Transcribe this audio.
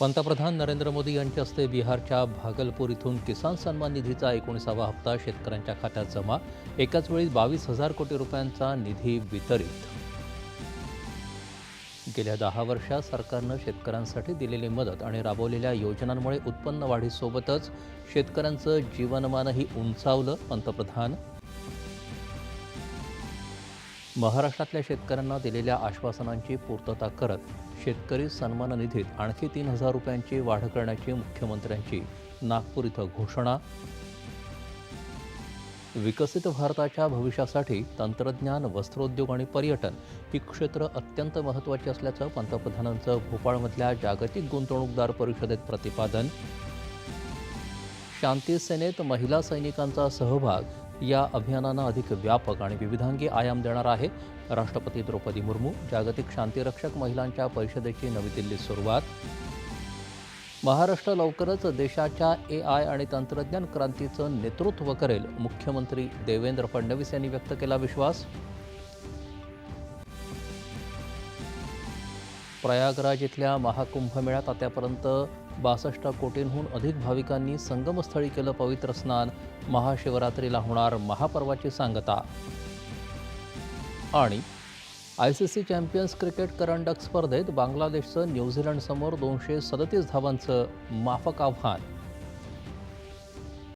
पंतप्रधान नरेंद्र मोदी यांच्या हस्ते बिहारच्या भागलपूर इथून किसान सन्मान निधीचा एकोणीसावा हप्ता शेतकऱ्यांच्या खात्यात जमा. एकाच वेळी बावीस हजार कोटी रुपयांचा निधी वितरित. गेल्या दहा वर्षात सरकारनं शेतकऱ्यांसाठी दिलेली मदत आणि राबवलेल्या योजनांमुळे उत्पन्न वाढीसोबतच शेतकऱ्यांचं जीवनमानही उंचावलं पंतप्रधान महाराष्ट्रातल्या शेतकऱ्यांना दिलेल्या आश्वासनांची पूर्तता करत शेतकरी सन्मान निधीत आणखी तीन हजार रुपयांची वाढ करण्याची मुख्यमंत्र्यांची नागपूर इथं घोषणा. विकसित भारताच्या भविष्यासाठी तंत्रज्ञान वस्त्रोद्योग आणि पर्यटन ही क्षेत्र अत्यंत महत्त्वाची असल्याचं पंतप्रधानांचं भोपाळमधल्या जागतिक गुंतवणूकदार परिषदेत प्रतिपादन. शांती सेनेत महिला सैनिकांचा सहभाग या अभियानांना अधिक व्यापक आणि विविधांगी आयाम देणार आहे. राष्ट्रपती द्रौपदी मुर्मू जागतिक शांतीरक्षक महिलांच्या परिषदेची नवी दिल्लीत सुरुवात. महाराष्ट्र लवकरच देशाच्या ए आय आणि तंत्रज्ञान क्रांतीचं नेतृत्व करेल मुख्यमंत्री देवेंद्र फडणवीस यांनी व्यक्त केला विश्वास. प्रयागराज इथल्या महाकुंभमेळ्यात आतापर्यंत बासष्ट कोटींहून अधिक भाविकांनी संगमस्थळी केलं पवित्र स्नान. महाशिवरात्रीला होणार महापर्वाची सांगता. आणि I C C champions cricket करंडक स्पर्धेत बांगलादेशचं न्यूझीलंडसमोर दोनशे सदतीस धावांचं माफक आव्हान.